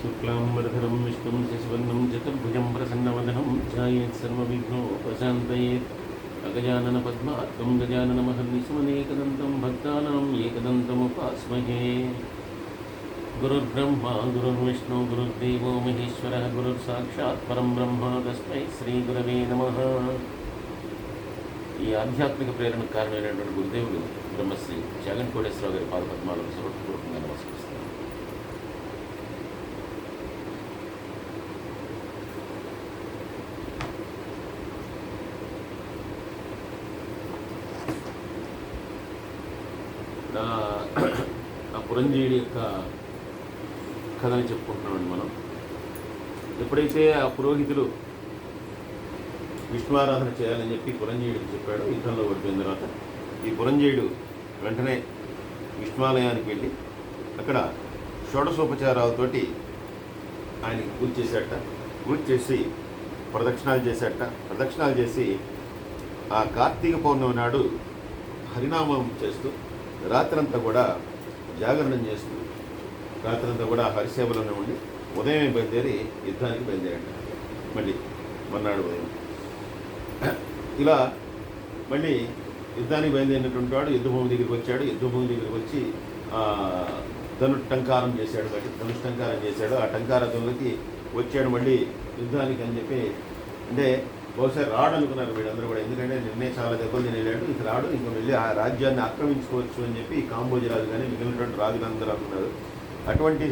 శుక్లాంబరధరం విష్ణుం శశివర్ణం చతుర్భుజం ప్రసన్నవదనం ధ్యాయేత్ సర్వవిఘ్నోపశాంతయేత్ అగజానన పద్మాత్మం గజానన మహర్నిశమనేకదంతం భక్తానం ఏకదంతముపాస్మహే గురుర్బ్రహ్మ గురుర్విష్ణు గురుర్దేవో మహేశ్వర గురుర్సాక్షాత్ పరం బ్రహ్మ తస్మై శ్రీ గురవే నమ ఈ ఆధ్యాత్మిక ప్రేరణ కారణమైనటువంటి గురుదేవుడు బ్రహ్మశ్రీ జగన్ కోటేశ్వరరావు గారి పాదపద్మాలకు సమర్పూర్వకంగా నమస్కరిస్తారు ఆ- ఆ పురంజీయుడి యొక్క కథని చెప్పుకుంటున్నామండి మనం. ఎప్పుడైతే ఆ పురోహితులు విష్ణువారాధన చేయాలని చెప్పి పురంజీయుడికి చెప్పాడు యుద్ధంలో ఓడిపోయిన తర్వాత ఈ పురంజీయుడు వెంటనే విష్ణువాలయానికి వెళ్ళి అక్కడ షోడశోపచారాలతోటి ఆయనకి పూజ చేశాట పూజ చేసి ప్రదక్షిణాలు చేశాట ప్రదక్షిణాలు చేసి ఆ కార్తీక పౌర్ణమి నాడు హరినామం చేస్తూ రాత్రంతా కూడా జాగరణం చేస్తూ రాత్రంతా కూడా హరిసేవలోనే ఉండి ఉదయమే బయలుదేరి యుద్ధానికి బయలుదేరండి. మళ్ళీ మర్నాడు ఉదయం. ఇలా మళ్ళీ యుద్ధానికి బయలుదేరినటువంటి వాడు యుద్ధభూమి దగ్గరికి వచ్చాడు. యుద్ధభూమి దగ్గరికి వచ్చి ధను టంకారం చేశాడు కాబట్టి ధనుష్ టంకారం చేశాడు. ఆ టంకారతులకి వచ్చాడు మళ్ళీ యుద్ధానికి అని చెప్పి. అంటే బహుశా రాడు అనుకున్నారు వీళ్ళందరూ కూడా. ఎందుకంటే నిన్నే చాలా దెబ్బలు తినేలాడు. వెళ్ళాడు ఇక రాడు ఇంకా వెళ్ళి ఆ రాజ్యాన్ని ఆక్రమించుకోవచ్చు అని చెప్పి కాంబోజీ రాజు కానీ మిగిలినటువంటి రాజులందరూ అనుకున్నారు. అటువంటి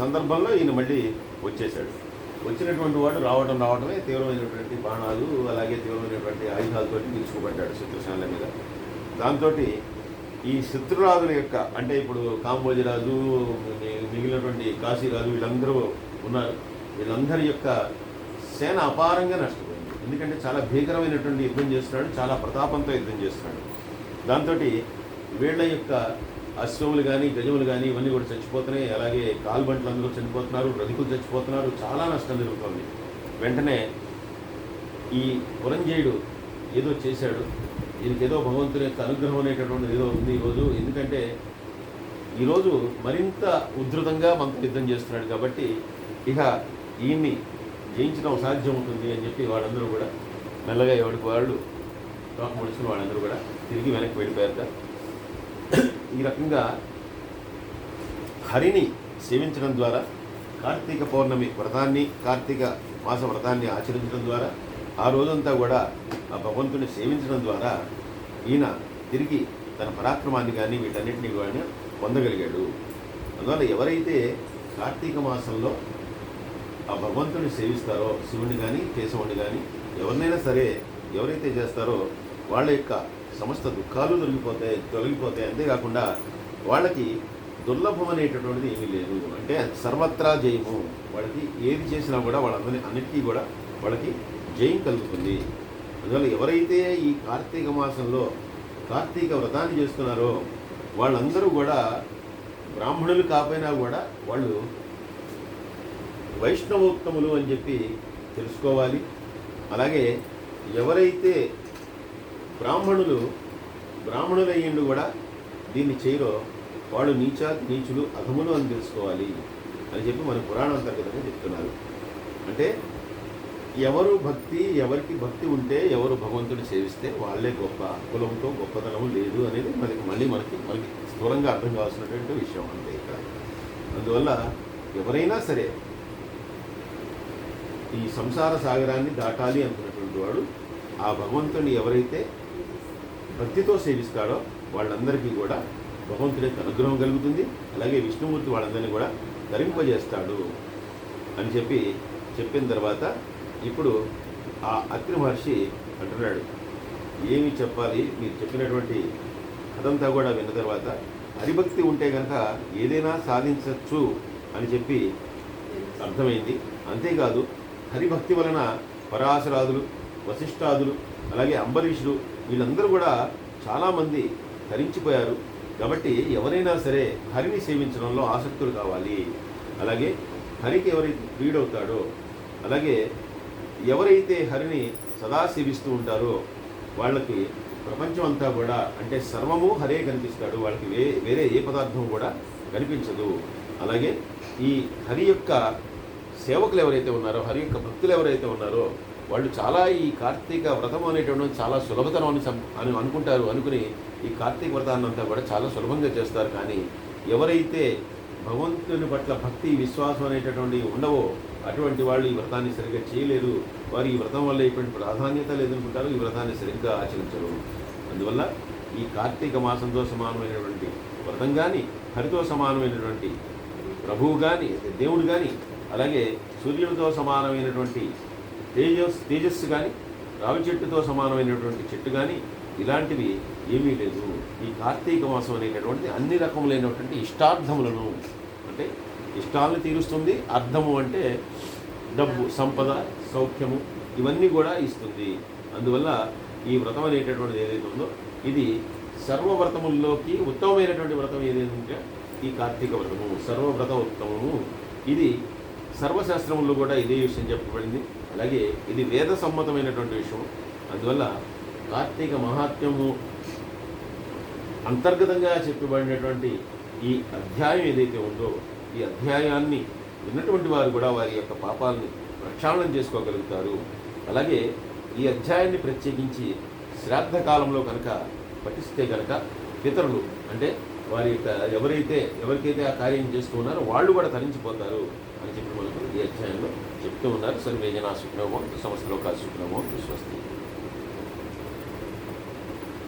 సందర్భంలో ఈయన మళ్ళీ వచ్చేశాడు. వచ్చినటువంటి వాడు రావడం రావడమే తీవ్రమైనటువంటి బాణాలు అలాగే తీవ్రమైనటువంటి ఆయుధాలతో తీసుకోబడ్డాడు శత్రుశాల మీద. దాంతో ఈ శత్రురాజుల యొక్క అంటే ఇప్పుడు కాంబోజీ రాజు మిగిలినటువంటి కాశీరాజు వీళ్ళందరూ ఉన్నారు. వీళ్ళందరి యొక్క సేన అపారంగా నష్టపోయింది ఎందుకంటే చాలా భీకరమైనటువంటి యుద్ధం చేస్తున్నాడు చాలా ప్రతాపంతో యుద్ధం చేస్తున్నాడు. దాంతో వీళ్ళ యొక్క అశ్వములు కానీ గజములు కానీ ఇవన్నీ కూడా చచ్చిపోతున్నాయి. అలాగే కాల్బంట్లు అందరూ చనిపోతున్నారు రధికులు చచ్చిపోతున్నారు చాలా నష్టం జరుగుతుంది. వెంటనే ఈ పురంజయుడు ఏదో చేశాడు. దీనికి ఏదో భగవంతుని యొక్క అనుగ్రహం అనేటటువంటిది ఏదో ఉంది ఈరోజు ఎందుకంటే ఈరోజు మరింత ఉధృతంగా మనతో యుద్ధం చేస్తున్నాడు కాబట్టి ఇక ఈయన్ని జయించడం సాధ్యం ఉంటుంది అని చెప్పి వాళ్ళందరూ కూడా మెల్లగా ఎవరికి వాళ్ళు తోక ముడుచుకుని వాళ్ళందరూ కూడా తిరిగి వెనక్కి వెళ్ళిపోయారట ఈ రకంగా హరిని సేవించడం ద్వారా కార్తీక పౌర్ణమి వ్రతాన్ని కార్తీక మాస వ్రతాన్ని ఆచరించడం ద్వారా ఆ రోజంతా కూడా ఆ భగవంతుని సేవించడం ద్వారా ఈయన తిరిగి తన పరాక్రమాన్ని కానీ వీటన్నిటిని కానీ పొందగలిగాడు. అందువల్ల ఎవరైతే కార్తీక మాసంలో ఆ భగవంతుని సేవిస్తారో శివుని కానీ కేశవుని కానీ ఎవరినైనా సరే ఎవరైతే చేస్తారో వాళ్ళ యొక్క సమస్త దుఃఖాలు తొలగిపోతాయి తొలగిపోతాయి. అంతేకాకుండా వాళ్ళకి దుర్లభం అనేటటువంటిది ఏమీ లేదు. అంటే సర్వత్రా జయము. వాళ్ళకి ఏది చేసినా కూడా వాళ్ళందరి అన్నిటికీ కూడా వాళ్ళకి జయం కలుగుతుంది. అందువల్ల ఎవరైతే ఈ కార్తీక మాసంలో కార్తీక వ్రతాన్ని చేస్తున్నారో వాళ్ళందరూ కూడా బ్రాహ్మణులు కాకపోయినా కూడా వాళ్ళు వైష్ణవోత్తములు అని చెప్పి తెలుసుకోవాలి. అలాగే ఎవరైతే బ్రాహ్మణులు బ్రాహ్మణులయ్యిండు కూడా దీన్ని చేయరో వాళ్ళు నీచ నీచులు అధములు అని తెలుసుకోవాలి అని చెప్పి మన పురాణం అంతర్గతంగా చెప్తున్నారు. అంటే ఎవరు భక్తి ఎవరికి భక్తి ఉంటే ఎవరు భగవంతుడు సేవిస్తే వాళ్ళే గొప్ప కులంతో గొప్పతనం లేదు అనేది మనకి మళ్ళీ మనకి మనకి స్థూలంగా అర్థం కావాల్సినటువంటి విషయం అంతే ఇక్కడ. అందువల్ల ఎవరైనా సరే ఈ సంసార సాగరాన్ని దాటాలి అనుకున్నటువంటి వాడు ఆ భగవంతుని ఎవరైతే భక్తితో సేవిస్తాడో వాళ్ళందరికీ కూడా భగవంతుడి యొక్క అనుగ్రహం కలుగుతుంది. అలాగే విష్ణుమూర్తి వాళ్ళందరినీ కూడా ధరింపజేస్తాడు అని చెప్పి చెప్పిన తర్వాత ఇప్పుడు ఆ అగ్ని మహర్షి అంటున్నాడు ఏమి చెప్పాలి? మీరు చెప్పినటువంటి కథంతా కూడా విన్న తర్వాత హరిభక్తి ఉంటే కనుక ఏదైనా సాధించవచ్చు అని చెప్పి అర్థమైంది. అంతేకాదు హరిభక్తి వలన పరాశరాదులు వశిష్ఠాదులు అలాగే అంబరీషులు వీళ్ళందరూ కూడా చాలామంది తరించిపోయారు. కాబట్టి ఎవరైనా సరే హరిని సేవించడంలో ఆసక్తులు కావాలి. అలాగే హరికి ఎవరైతే ప్రియుడవుతాడో అలాగే ఎవరైతే హరిని సదా సేవిస్తూ ఉంటారో వాళ్ళకి ప్రపంచం అంతా కూడా అంటే సర్వము హరే కనిపిస్తాడు. వాళ్ళకి వే వేరే ఏ పదార్థం కూడా కనిపించదు. అలాగే ఈ హరి యొక్క సేవకులు ఎవరైతే ఉన్నారో హరి యొక్క భక్తులు ఎవరైతే ఉన్నారో వాళ్ళు చాలా ఈ కార్తీక వ్రతం అనేటువంటి చాలా సులభతరం అని సం- అని అనుకుంటారు అనుకుని ఈ కార్తీక వ్రతాన్ని అంతా కూడా చాలా సులభంగా చేస్తారు. కానీ ఎవరైతే భగవంతుని పట్ల భక్తి విశ్వాసం అనేటటువంటి ఉండవో అటువంటి వాళ్ళు ఈ వ్రతాన్ని సరిగ్గా చేయలేరు వారు ఈ వ్రతం వల్ల ఎటువంటి ప్రాధాన్యత లేదనుకుంటారు. ఈ వ్రతాన్ని సరిగ్గా ఆచరించరు. అందువల్ల ఈ కార్తీక మాసంతో సమానమైనటువంటి వ్రతం కానీ హరితో సమానమైనటువంటి ప్రభువు కానీ దేవుడు కానీ అలాగే సూర్యుడితో సమానమైనటువంటి తేజస్ తేజస్సు కానీ రావి చెట్టుతో సమానమైనటువంటి చెట్టు కానీ ఇలాంటివి ఏమీ లేదు ఈ కార్తీక మాసం అనేటటువంటిది అన్ని రకములైనటువంటి ఇష్టార్థములను అంటే ఇష్టాలను తీరుస్తుంది అర్థము అంటే డబ్బు సంపద సౌఖ్యము ఇవన్నీ కూడా ఇస్తుంది. అందువల్ల ఈ వ్రతం అనేటటువంటిది ఏదైతే ఉందో ఇది సర్వవ్రతముల్లోకి ఉత్తమమైనటువంటి వ్రతం ఏదైతే ఈ కార్తీక వ్రతము సర్వవ్రత ఉత్తమము. ఇది సర్వశాస్త్రముల్లో కూడా ఇదే విషయం చెప్పబడింది. అలాగే ఇది వేద సమ్మతమైనటువంటి విషయం. అందువల్ల కార్తీక మహాత్మ్యము అంతర్గతంగా చెప్పబడినటువంటి ఈ అధ్యాయం ఏదైతే ఉందో ఈ అధ్యాయాన్ని విన్నటువంటి వారు కూడా వారి యొక్క పాపాలని ప్రక్షాళన చేసుకోగలుగుతారు. అలాగే ఈ అధ్యాయాన్ని ప్రత్యేకించి శ్రాద్ధ కాలంలో కనుక పఠిస్తే కనుక పితరులు అంటే వారి యొక్క ఎవరైతే ఎవరికైతే ఆ కార్యం చేస్తూ ఉన్నారో వాళ్ళు కూడా తరించిపోతారు అని చెప్పి ఈ అధ్యాయంలో చెప్తూ ఉన్నారు. సర్వే జనా సుఖనమో సమస్త స్వస్తి.